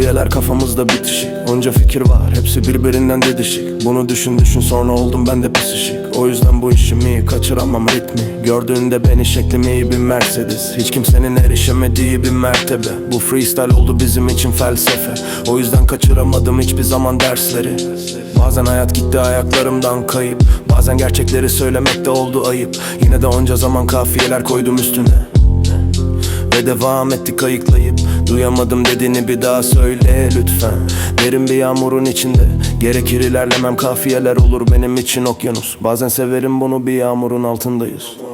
Kafiyeler kafamızda bitişik. Onca fikir var hepsi birbirinden dedişik. Bunu düşün düşün sonra oldum ben de psişik O yüzden bu işimi kaçıramam ritmi. Gördüğünde beni şeklim iyi bir Mercedes. Hiç kimsenin erişemediği bir mertebe. Bu freestyle oldu bizim için felsefe. O yüzden kaçıramadım hiçbir zaman dersleri. Bazen hayat gitti ayaklarımdan kayıp. Bazen gerçekleri söylemekte oldu ayıp. Yine de onca zaman kafiyeler koydum üstüne. Ve devam ettik ayıklayıp Duyamadım dediğini bir daha söyle lütfen. Derin bir yağmurun içinde. Gerekir ilerlemem. Kafiyeler olur benim için okyanus. Bazen severim bunu bir yağmurun altındayız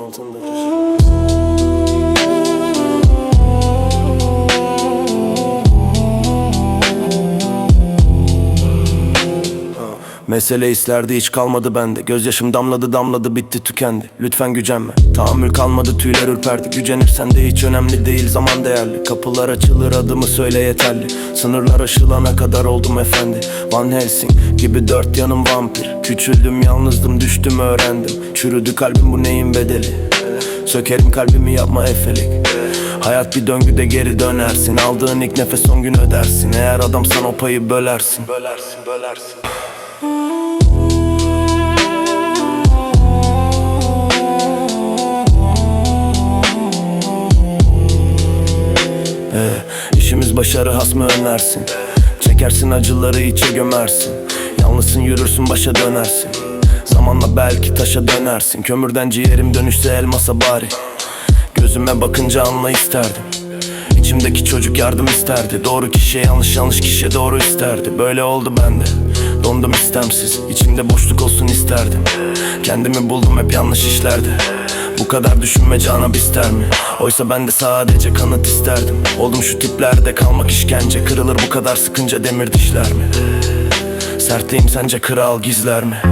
Mesele hislerdi hiç kalmadı bende. Gözyaşım damladı damladı bitti tükendi. Lütfen gücenme. Tahammül kalmadı tüyler ürperdi. Gücenirsen de hiç önemli değil zaman değerli. Kapılar açılır adımı söyle yeterli. Sınırlar aşılana kadar oldum efendi. Van Helsing gibi dört yanım vampir. Küçüldüm yalnızdım düştüm öğrendim. Çürüdü kalbim bu neyin bedeli? Sökerim kalbimi yapma efelik. Hayat bir döngüde geri dönersin. Aldığın ilk nefes son gün ödersin. Eğer adamsan o payı bölersin. Bölersin bölersin Ee, işimiz başarı has mı önersin Çekersin acıları içe gömersin. Yalnızsın yürürsün başa dönersin. Zamanla belki taşa dönersin. Kömürden ciğerim dönüşse elmasa bari. Gözüme bakınca anla isterdim İçimdeki çocuk yardım isterdi. Doğru kişiye yanlış yanlış kişiye doğru isterdi. Böyle oldu bende. Dondum istemsiz. İçimde boşluk olsun isterdim. Kendimi buldum hep yanlış işlerde Bu kadar düşünme canım ister mi? Oysa ben de sadece kanıt isterdim. Oldum şu tiplerde kalmak işkence. Kırılır bu kadar sıkınca demir dişler mi? Sertliğim sence kral gizler mi?